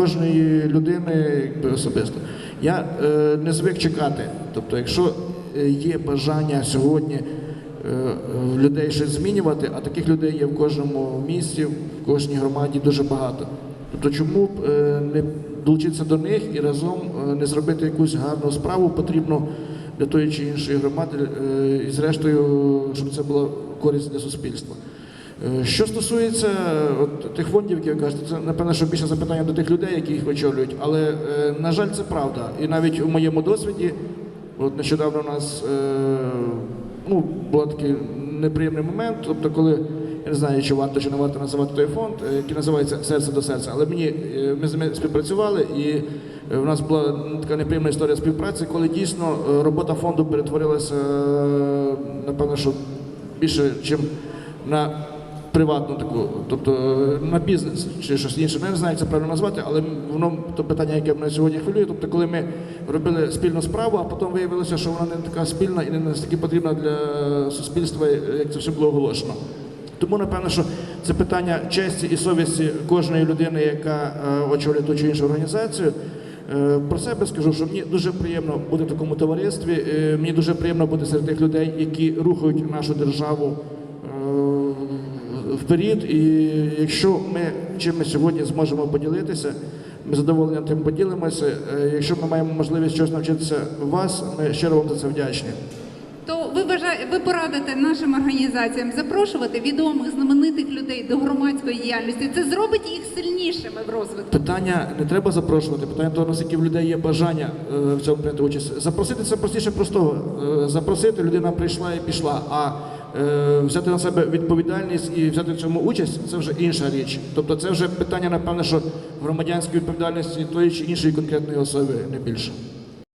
кожної людини якби, особисто. Я е, не звик чекати. Тобто, якщо е, є бажання сьогодні е, людей щось змінювати, а таких людей є в кожному місті, в кожній громаді дуже багато. Тобто, чому б е, не долучитися до них і разом е, не зробити якусь гарну справу потрібно для тої чи іншої громади, е, і зрештою, щоб це була користь для суспільства. Е, Що стосується е, от, тих фондів, які ви кажете, це напевно, що більше запитання до тих людей, які їх очолюють. Але е, на жаль, це правда. І навіть у моєму досвіді, от нещодавно у нас ну, був такий неприємний момент, тобто, коли я не знаю, чи варто чи не варто називати той фонд, який називається серце до серця. Але мені ми з ними співпрацювали, і у нас була така неприємна історія співпраці, коли дійсно робота фонду перетворилася, напевно, що більше, чим на приватну таку, тобто е, на бізнес чи щось інше. Ну, не знаю, як це правильно назвати, але воно то питання, яке мене сьогодні хвилює. Тобто, коли ми робили спільну справу, а потім виявилося, що вона не така спільна і не настільки потрібна для суспільства, як це все було оголошено. Тому напевно, що це питання честі і совісті кожної людини, яка е, очолює ту чи іншу організацію. Е, Про себе скажу, що мені дуже приємно бути в такому товаристві. Мені дуже приємно бути серед тих людей, які рухають нашу державу вперед. І якщо ми чимось сьогодні зможемо поділитися, ми з задоволенням тим поділимося. Е, Якщо ми маємо можливість щось навчитися у вас, ми щиро вам за це вдячні. То ви вважає, ви порадите нашим організаціям запрошувати відомих знаменитих людей до громадської діяльності. Це зробить їх сильнішими в розвитку. Питання не треба запрошувати, питання того, наскільки в людей є бажання е, в цьому прийняти участь. Запросити це простіше простого. Е, Запросити, людина прийшла і пішла. А взяти на себе відповідальність і взяти в цьому участь це вже інша річ. Тобто це вже питання, напевне, що громадянської відповідальності тої чи іншої конкретної особи, не більше.